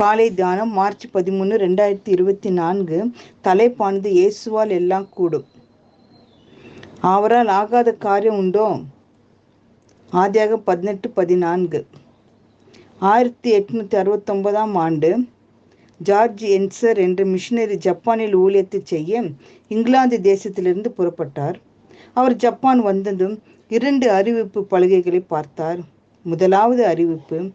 காலை தியானம் மார்ச் பதிமூணு ரெண்டாயிரத்தி இருபத்தி நான்கு. தலைப்பானது இயேசுவால் எல்லாம் கூடும். அவரால் ஆகாத காரியம் உண்டோ? ஆதியாக பதினெட்டு பதினான்கு. ஆயிரத்தி எட்நூற்றி அறுபத்தொன்பதாம் ஆண்டு ஜார்ஜ் என்சர் என்ற மிஷினரி ஜப்பானில் ஊழியத்தை செய்ய இங்கிலாந்து தேசத்திலிருந்து புறப்பட்டார். அவர் ஜப்பான் வந்ததும் இரண்டு அறிவிப்பு பலகைகளை பார்த்தார். முதலாவது அறிவிப்பு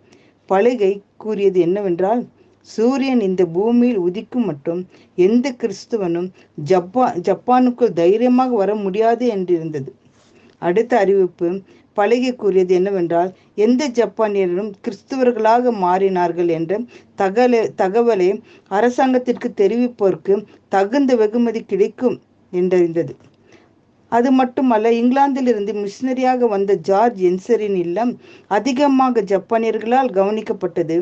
பலகை கூறியது என்னவென்றால் சூரியன் இந்த பூமியில் உதிக்கும் மட்டும் எந்த கிறிஸ்துவனும் ஜப்பா ஜப்பானுக்குள் தைரியமாக வர முடியாது என்றிருந்தது. அடுத்த அறிவிப்பு பழகி கூறியது என்னவென்றால் எந்த ஜப்பானியரும் கிறிஸ்துவர்களாக மாறினார்கள் என்ற தகவலை தகவலை அரசாங்கத்திற்கு தெரிவிப்போருக்கு தகுந்த வெகுமதி கிடைக்கும் என்றறிந்தது. அது மட்டுமல்ல இங்கிலாந்திலிருந்து மிஷினரியாக வந்த ஜார்ஜ் என்சரின் இல்லம் அதிகமாக ஜப்பானியர்களால் கவனிக்கப்பட்டது.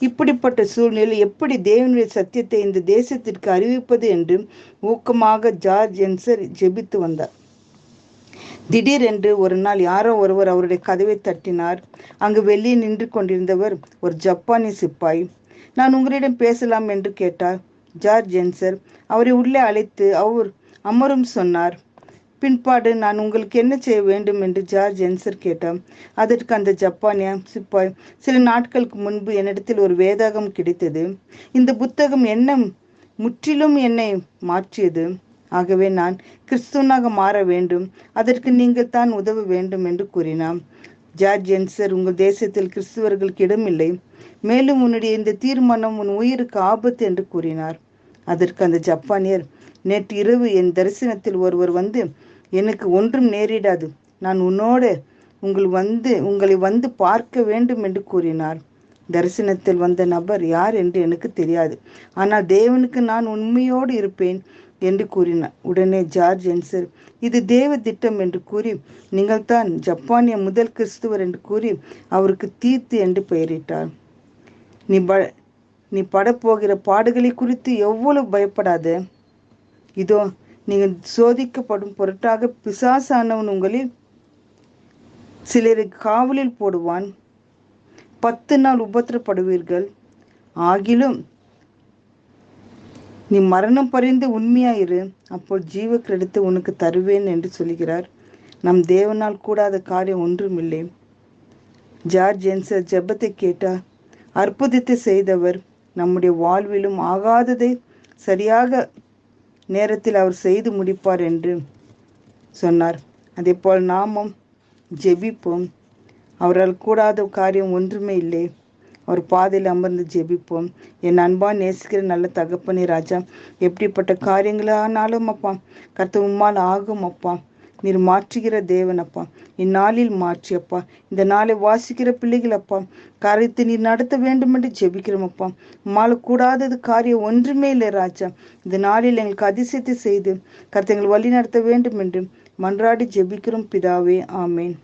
இப்படிப்பட்ட சூழ்நிலை எப்படி தேவனுடைய சத்தியத்தை இந்த தேசத்திற்கு அறிவிப்பது என்று ஊக்கமாக ஜார்ஜ் என்சர் ஜெபித்து வந்தார். திடீரென்று ஒரு நாள் யாரோ ஒருவர் அவருடைய கதவை தட்டினார். அங்கு வெளியே நின்று கொண்டிருந்தவர் ஒரு ஜப்பானி சிப்பாய். நான் உங்களிடம் பேசலாம் என்று கேட்டார். ஜார்ஜ் என்சர் அவரை உள்ளே அழைத்து அவர் அமரும் சொன்னார். பின்பாடு நான் உங்களுக்கு என்ன செய்ய வேண்டும் என்று ஜார்ஜ் என்சர் கேட்டான் அதற்கு அந்த ஜப்பானிய சிப்பாய் சில நாட்களுக்கு முன்பு என்னிடத்தில் ஒரு வேதாகம் கிடைத்தது. இந்த புத்தகம் என்ன முற்றிலும் என்னை மாற்றியது. ஆகவே நான் கிறிஸ்துவனாக மாற வேண்டும். அதற்கு நீங்கள் தான் உதவ வேண்டும் என்று கூறினான் ஜார்ஜ் என்சர் உங்கள் தேசத்தில் கிறிஸ்துவர்களுக்கு இடமில்லை. மேலும் உன்னுடைய இந்த தீர்மானம் உன் உயிருக்கு ஆபத்து என்று கூறினார். அதற்கு அந்த ஜப்பானியர் நேற்று இரவு என் தரிசனத்தில் ஒருவர் வந்து எனக்கு ஒன்றும் நேரிடாது. நான் உன்னோட உங்கள் வந்து உங்களை வந்து பார்க்க வேண்டும் என்று கூறினார். தரிசனத்தில் வந்த நபர் யார் என்று எனக்கு தெரியாது. ஆனால் தேவனுக்கு நான் உண்மையோடு இருப்பேன் என்று கூறினார். உடனே ஜார்ஜ் என்சர் இது தேவ திட்டம் என்று கூறி நீங்கள் தான் ஜப்பானிய முதல் கிறிஸ்துவர் என்று கூறி அவருக்கு தீர்த்து என்று பெயரிட்டார். நீ ப நீ படப்போகிற பாடுகளை குறித்து எவ்வளவு பயப்படாத? இதோ நீங்கள் சோதிக்கப்படும் பொருட்டாக பிசாசானவன் உங்களில் சிலரை காவலில் போடுவான். பத்து நாள் உபத்திரப்படுவீர்கள். ஆகிலும் நீ மரணம் பறிந்து உண்மையாயிரு. அப்போது ஜீவ கிரெடுத்து உனக்கு தருவேன் என்று சொல்கிறார். நம் தேவனால் கூடாத காரியம் ஒன்றுமில்லை. ஜார்ஜ் என்சர் ஜெபத்தை கேட்டார். அற்புதத்தை செய்தவர் நம்முடைய வாழ்விலும் ஆகாததை சரியாக நேரத்தில் அவர் செய்து முடிப்பார் என்று சொன்னார். அதே போல் நாமும் ஜெபிப்போம். அவரால் கூடாத காரியம் ஒன்றுமே இல்லை. அவர் பாதையில் அமர்ந்து ஜெபிப்போம். என் அன்பா நேசிக்கிற நல்ல தகப்பனே ராஜா எப்படிப்பட்ட காரியங்களானாலும் அப்பா கத்த ஆகும் அப்பா. நீர் மாற்றுகிற தேவன் அப்பா இந்நாளில் மாற்றி அப்பா இந்த நாளை வாசிக்கிற பிள்ளைகள் அப்பா காரியத்தை நீர் நடத்த வேண்டும் என்று ஜெபிக்கிறோம் அப்பா உம்மால் கூடாதது காரியம் ஒன்றுமே இல்லை ராஜா. இந்த நாளில் எங்களுக்கு அதிசயத்தை செய்து கருத்தை எங்கள் வழி நடத்த வேண்டும் என்று மன்றாடி ஜெபிக்கிறோம் பிதாவே. ஆமேன்.